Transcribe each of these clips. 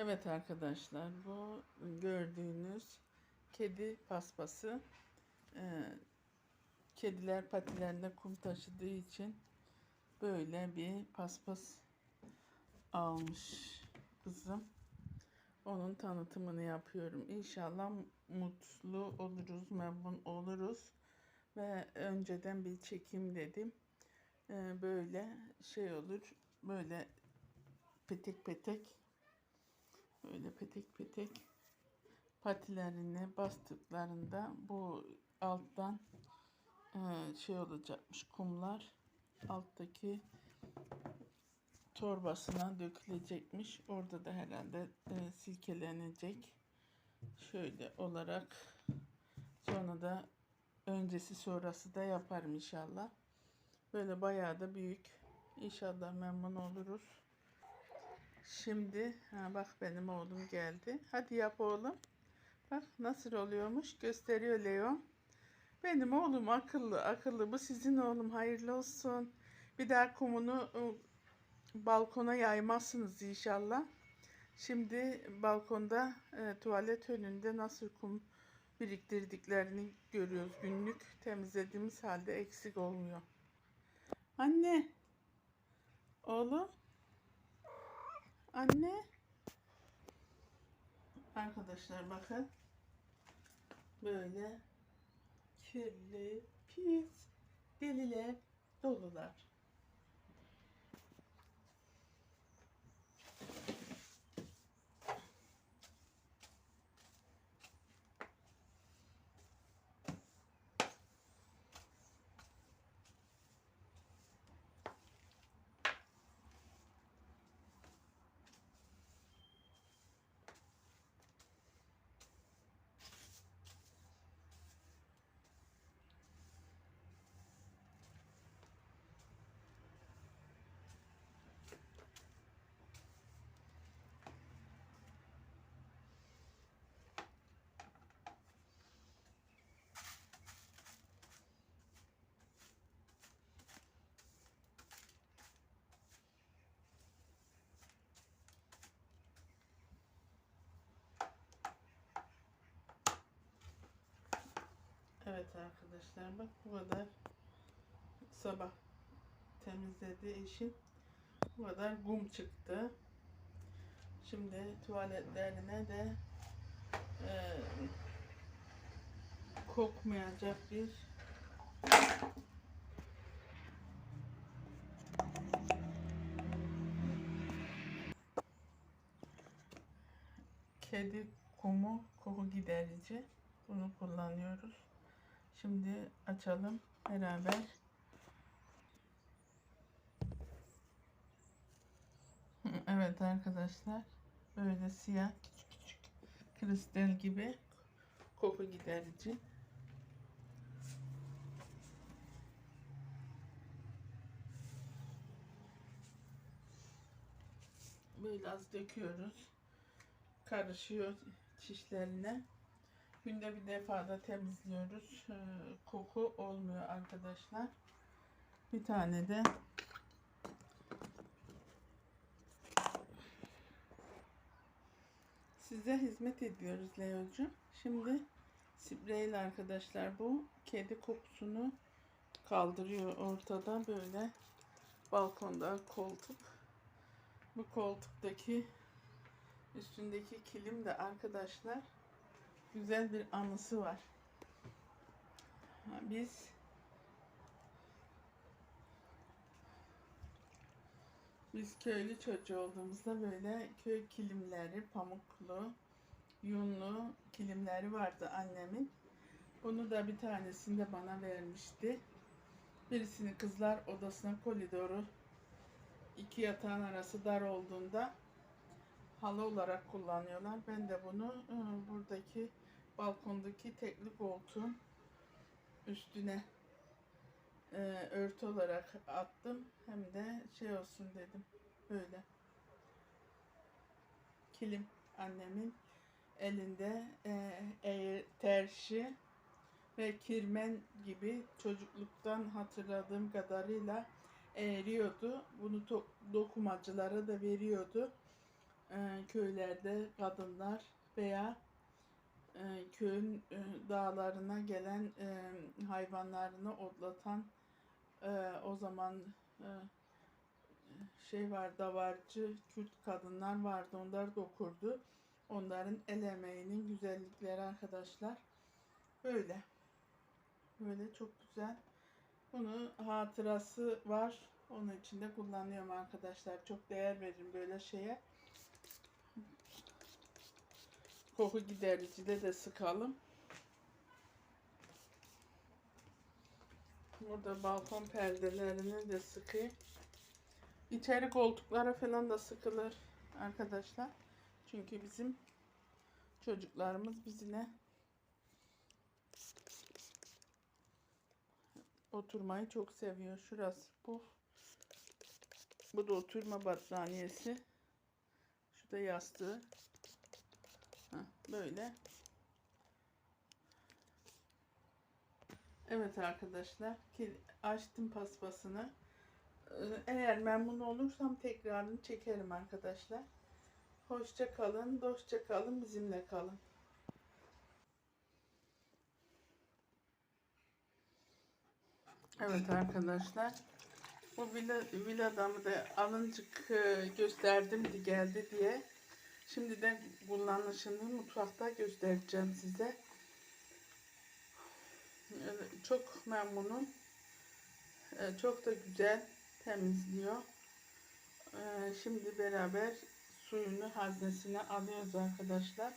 Evet arkadaşlar bu gördüğünüz kedi paspası. Ee, kediler patilerinde kum taşıdığı için böyle bir paspas almış kızım. Onun tanıtımını yapıyorum. İnşallah mutlu oluruz, memnun oluruz. Ve önceden bir çekim dedim. Ee, böyle şey olur. Böyle petek petek böyle petek petek patilerini bastıklarında bu alttan e, şey olacakmış kumlar alttaki torbasına dökülecekmiş. Orada da herhalde e, silkelenecek. Şöyle olarak sonra da öncesi sonrası da yaparım inşallah. Böyle bayağı da büyük. İnşallah memnun oluruz. Şimdi ha bak benim oğlum geldi. Hadi yap oğlum. Bak nasıl oluyormuş gösteriyor Leo. Benim oğlum akıllı akıllı. Bu sizin oğlum hayırlı olsun. Bir daha kumunu ı, balkona yaymazsınız inşallah. Şimdi balkonda e, tuvalet önünde nasıl kum biriktirdiklerini görüyoruz. Günlük temizlediğimiz halde eksik olmuyor. Anne. Oğlum. Anne. Arkadaşlar bakın. Böyle kirli, pis deliler dolular. Evet arkadaşlar bak bu kadar sabah temizledi eşim. Bu kadar kum çıktı. Şimdi tuvaletlerine de e, kokmayacak bir kedi kumu koku giderici. Bunu kullanıyoruz. Şimdi açalım beraber. Evet arkadaşlar. Böyle siyah küçük küçük kristal gibi koku giderici. Böyle az döküyoruz. Karışıyor çişlerine. Günde bir defa da temizliyoruz. Ee, koku olmuyor arkadaşlar. Bir tane de size hizmet ediyoruz Leo'cum. Şimdi spreyle arkadaşlar bu kedi kokusunu kaldırıyor ortada böyle balkonda koltuk. Bu koltuktaki üstündeki kilim de arkadaşlar güzel bir anısı var. Biz biz köylü çocuğu olduğumuzda böyle köy kilimleri, pamuklu, yunlu kilimleri vardı annemin. Bunu da bir tanesini de bana vermişti. Birisini kızlar odasına koridoru iki yatağın arası dar olduğunda halı olarak kullanıyorlar. Ben de bunu e, buradaki balkondaki tekli koltuğun üstüne e, örtü olarak attım. Hem de şey olsun dedim. Böyle. Kilim annemin elinde e, e, terşi ve kirmen gibi çocukluktan hatırladığım kadarıyla eğriyordu. Bunu dokumacılara da veriyordu. E, köylerde kadınlar veya e, köyün e, dağlarına gelen hayvanlarını otlatan o zaman şey var davarcı Kürt kadınlar vardı onlar da okurdu. Onların el emeğinin güzellikleri arkadaşlar. Böyle. Böyle çok güzel. Bunun hatırası var. Onun için de kullanıyorum arkadaşlar. Çok değer veririm böyle şeye. Koku gidericide de sıkalım. Burada balkon perdelerini de sıkayım. İçeri koltuklara falan da sıkılır arkadaşlar. Çünkü bizim çocuklarımız bizine oturmayı çok seviyor. Şurası bu. Bu da oturma battaniyesi. Şu da yastığı. Böyle. Evet arkadaşlar. Açtım paspasını. Ee, Eğer memnun olursam tekrarını çekerim arkadaşlar. Hoşça kalın, dostça kalın, bizimle kalın. Evet arkadaşlar. Bu villa, villadamı da alıncık e, gösterdim geldi diye. Şimdi de kullanışını mutfakta göstereceğim size. Çok memnunum. Çok da güzel temizliyor. Ee, Şimdi beraber suyunu haznesine alıyoruz arkadaşlar.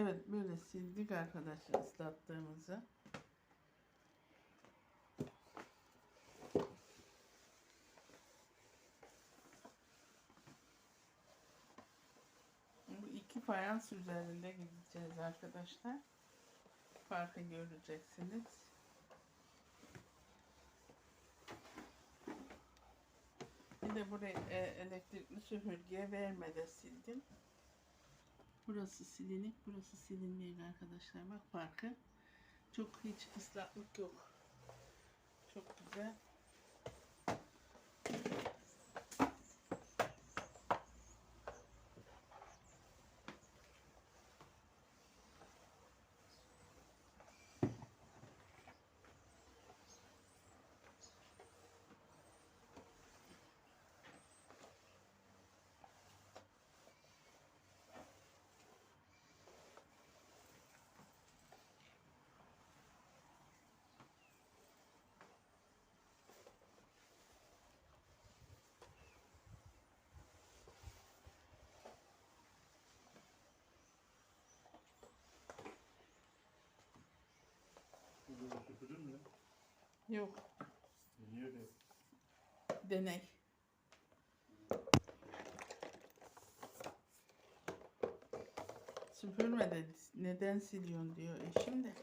Evet böyle sildik arkadaşlar ıslattığımızı. Bu iki fayans üzerinde gideceğiz arkadaşlar. Farkı göreceksiniz. Bir de buraya e, elektrikli süpürgeye vermeden sildim. Burası silinik, burası silinmeyik arkadaşlar. Bak farkı. Çok hiç ıslaklık yok. Çok güzel. Süpürür mü? Yok, Niye öyle? deney. Süpürme de neden siliyorsun diyor eşim de.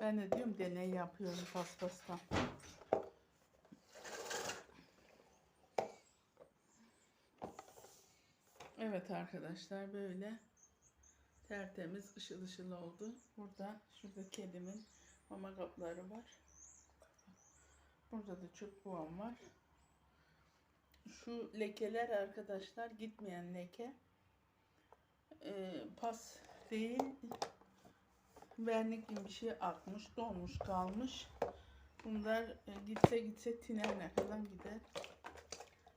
Ben de diyorum deney yapıyorum paspastan. Evet arkadaşlar böyle Tertemiz ışıl ışıl oldu. Burada şurada kedimin mama kapları var. Burada da çöp kovan var. Şu lekeler arkadaşlar gitmeyen leke. Ee, pas değil. Vernik gibi bir şey akmış, donmuş, kalmış. Bunlar e, gitse gitse tinerine kadar gider.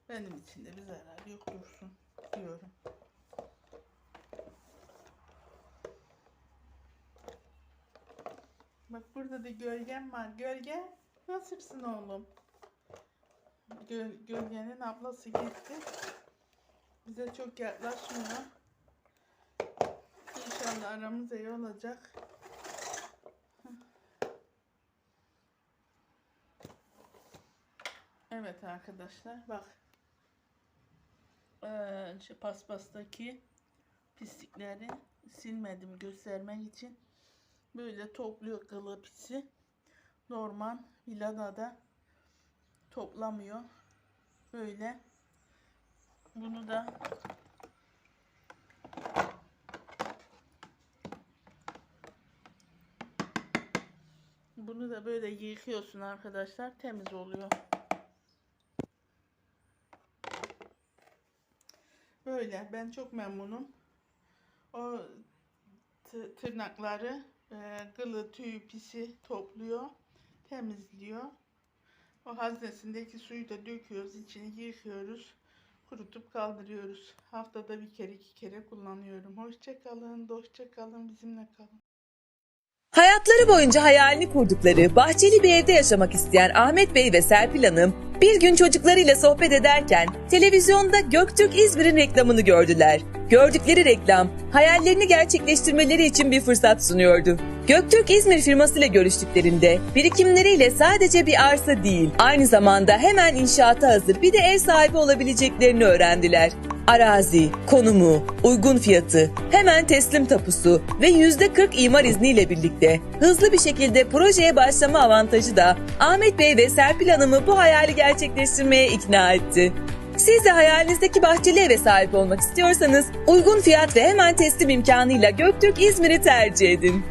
Benim için de bir zarar yok dursun diyorum. Bak burada da gölgem var. Gölge nasılsın oğlum? Göl, gölgenin ablası gitti. Bize çok yaklaşmıyor. İnşallah aramız iyi olacak. Evet arkadaşlar bak. Ee, şu paspastaki pislikleri silmedim göstermek için. Böyle topluyor kılı pisi. Normal vilada toplamıyor. Böyle. Bunu da Bunu da böyle yıkıyorsun arkadaşlar. Temiz oluyor. Böyle. Ben çok memnunum. O tı- tırnakları, e, kılı, tüyü, pisi topluyor. Temizliyor. O haznesindeki suyu da döküyoruz. içini yıkıyoruz. Kurutup kaldırıyoruz. Haftada bir kere iki kere kullanıyorum. Hoşça kalın, dostça kalın, bizimle kalın. Hayatları boyunca hayalini kurdukları bahçeli bir evde yaşamak isteyen Ahmet Bey ve Serpil Hanım bir gün çocuklarıyla sohbet ederken televizyonda Göktürk İzmir'in reklamını gördüler. Gördükleri reklam hayallerini gerçekleştirmeleri için bir fırsat sunuyordu. Göktürk İzmir firmasıyla görüştüklerinde birikimleriyle sadece bir arsa değil, aynı zamanda hemen inşaata hazır bir de ev sahibi olabileceklerini öğrendiler. Arazi, konumu, uygun fiyatı, hemen teslim tapusu ve %40 imar izniyle birlikte hızlı bir şekilde projeye başlama avantajı da Ahmet Bey ve Serpil Hanım'ı bu hayali gerçekleştirmeye ikna etti. Siz de hayalinizdeki bahçeli eve sahip olmak istiyorsanız uygun fiyat ve hemen teslim imkanıyla Göktürk İzmir'i tercih edin.